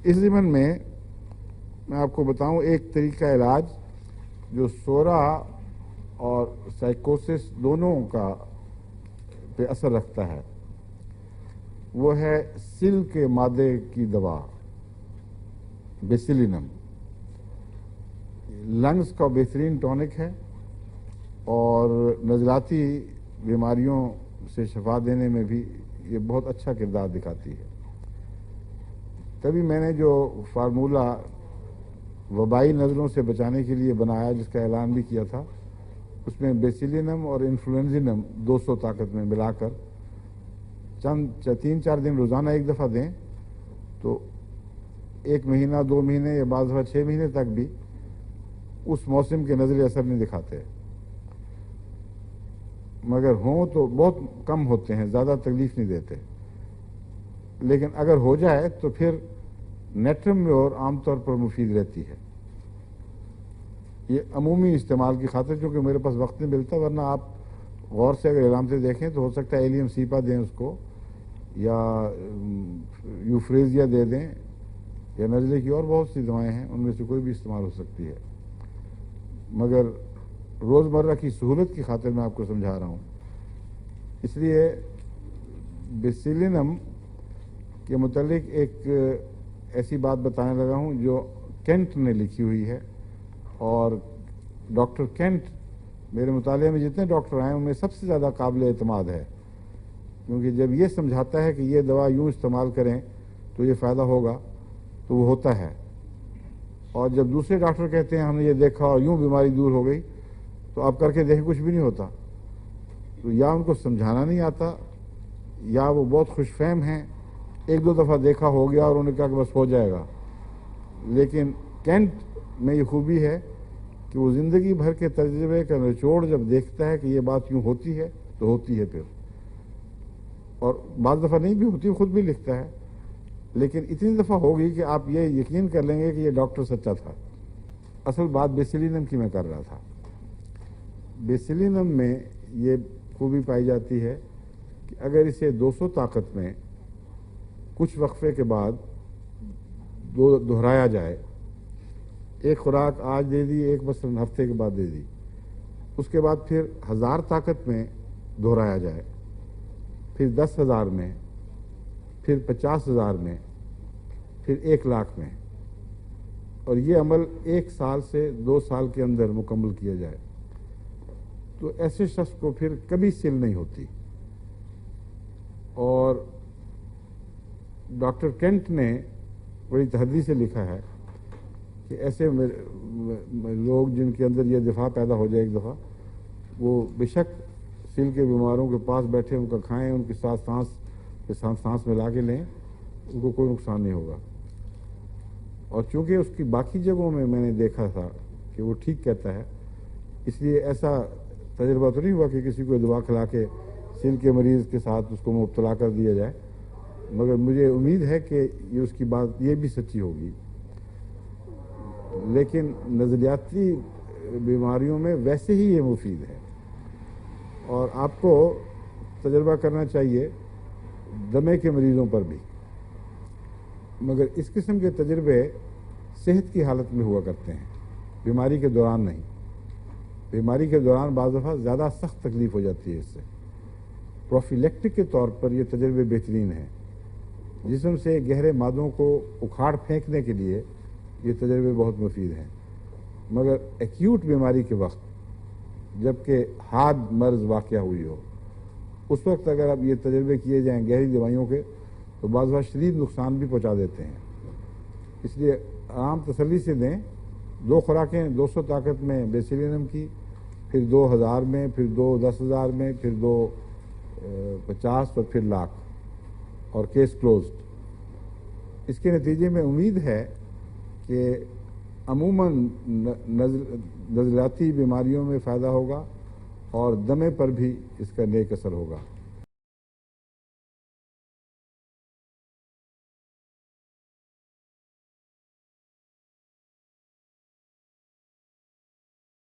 इस ज़िमन में मैं आपको बताऊँ, एक तरीका इलाज जो सोरा और साइकोसिस दोनों का पे असर रखता है, वो है सिल के मादे की दवा, बेसिलिनम। लंग्स का बेहतरीन टॉनिक है और नजराती बीमारियों से शफा देने में भी ये बहुत अच्छा किरदार दिखाती है। तभी मैंने जो फार्मूला वबाई नज़रों से बचाने के लिए बनाया, जिसका ऐलान भी किया था, उसमें बेसिलिनम और इन्फ्लुएंजिनम 200 ताकत में मिलाकर चंद तीन, चार दिन रोज़ाना एक दफ़ा दें तो एक महीना, दो महीने या बाद दफ़ा छः महीने तक भी उस मौसम के नज़र असर नहीं दिखाते। मगर हों तो बहुत कम होते हैं, ज़्यादा तकलीफ़ नहीं देते। लेकिन अगर हो जाए तो फिर नेट्रम में और आमतौर पर मुफीद रहती है। ये अमूमी इस्तेमाल की खातिर क्योंकि मेरे पास वक्त नहीं मिलता, वरना आप गौर से अगर इलाम से देखें तो हो सकता है एलियम सीपा दें उसको, या यूफ्रेजिया दे दें, या नजले की और बहुत सी दवाएँ हैं, उनमें से कोई भी इस्तेमाल हो सकती है। मगर रोज़मर्रा की सहूलत की खातिर मैं आपको समझा रहा हूँ। इसलिए बेसिलिनम के मतलब एक ऐसी बात बताने लगा हूँ, जो केंट ने लिखी हुई है। और डॉक्टर केंट मेरे मुताले में जितने डॉक्टर आए, उनमें सबसे ज़्यादा काबिल अतमाद है। क्योंकि जब ये समझाता है कि ये दवा यूँ इस्तेमाल करें तो ये फ़ायदा होगा तो वो होता है। और जब दूसरे डॉक्टर कहते हैं, हमने ये देखा और यूँ बीमारी दूर हो गई तो आप करके देखें, कुछ भी नहीं होता। तो या उनको समझाना नहीं आता, या वो बहुत खुशफहम हैं एक दो दफ़ा देखा हो गया और उन्होंने कहा कि बस हो जाएगा। लेकिन कैंट में ये खूबी है कि वो ज़िंदगी भर के तजर्बे का निचोड़ जब देखता है कि ये बात यूँ होती है तो होती है फिर। और बाद दफ़ा नहीं भी होती खुद भी लिखता है। लेकिन इतनी दफ़ा होगी कि आप ये यकीन कर लेंगे कि ये डॉक्टर सच्चा था। असल बात बेसिलिनम की मैं कर रहा था। बेसिलिनम में ये खूबी पाई जाती है कि अगर इसे 200 ताकत में कुछ वक्फे के बाद दो दोहराया जाए। एक खुराक आज दे दी, एक मसलन हफ़्ते के बाद दे दी। उसके बाद फिर हज़ार ताकत में दोहराया जाए। फिर दस हज़ार में, फिर पचास हज़ार में, फिर एक लाख में। और ये अमल एक साल से दो साल के अंदर मुकम्मल किया जाए। तो ऐसे शख्स को फिर कभी सिल नहीं होती। और डॉक्टर केंट ने बड़ी तहदी से लिखा है कि ऐसे लोग जिनके अंदर यह दिफा पैदा हो जाए एक दफ़ा, वो बेशक सिल के बीमारों के पास बैठे, उनका खाएँ, उनके साथ सांस, कि सांस सांस मिला के लें, उनको कोई नुकसान नहीं होगा। और चूँकि उसकी बाकी जगहों में मैंने देखा था कि वो ठीक कहता है, इसलिए ऐसा तजर्बा तो नहीं हुआ कि किसी को दवा खिला के सिल के मरीज़ के साथ उसको मुबतला कर दिया जाए। मगर मुझे उम्मीद है कि ये उसकी बात, ये भी सच्ची होगी। लेकिन नज़रियाती बीमारियों में वैसे ही ये मुफीद है। और आपको तजर्बा करना चाहिए दमे के मरीज़ों पर भी। मगर इस किस्म के तजर्बे सेहत की हालत में हुआ करते हैं। बीमारी के दौरान नहीं। बीमारी के दौरान बाज़ दफ़ा ज़्यादा सख्त तकलीफ़ हो जाती है इससे। प्रोफिलेक्टिक के तौर पर यह तजर्बे बेहतरीन हैं। जिसम से गहरे मादों को उखाड़ फेंकने के लिए ये तजर्बे बहुत मुफीद हैं। मगर एक्यूट बीमारी के वक्त, जबकि हार्ड मर्ज वाक़ हुई हो, उस वक्त अगर अब ये तजर्बे किए जाएँ गहरी दवाइयों के तो बाज़ बार शदीद नुकसान भी पहुँचा देते हैं। इसलिए आम तसली से दें, दो खुराकें, दो सौ ताकत में बेसिलिनम की, फिर दो हज़ार में, फिर दो दस हज़ार में, फिर दो पचास और फिर लाख। और केस क्लोज इसके नतीजे में उम्मीद है कि अमूमन नज़राती बीमारियों में फ़ायदा होगा और दमे पर भी इसका नेक असर होगा।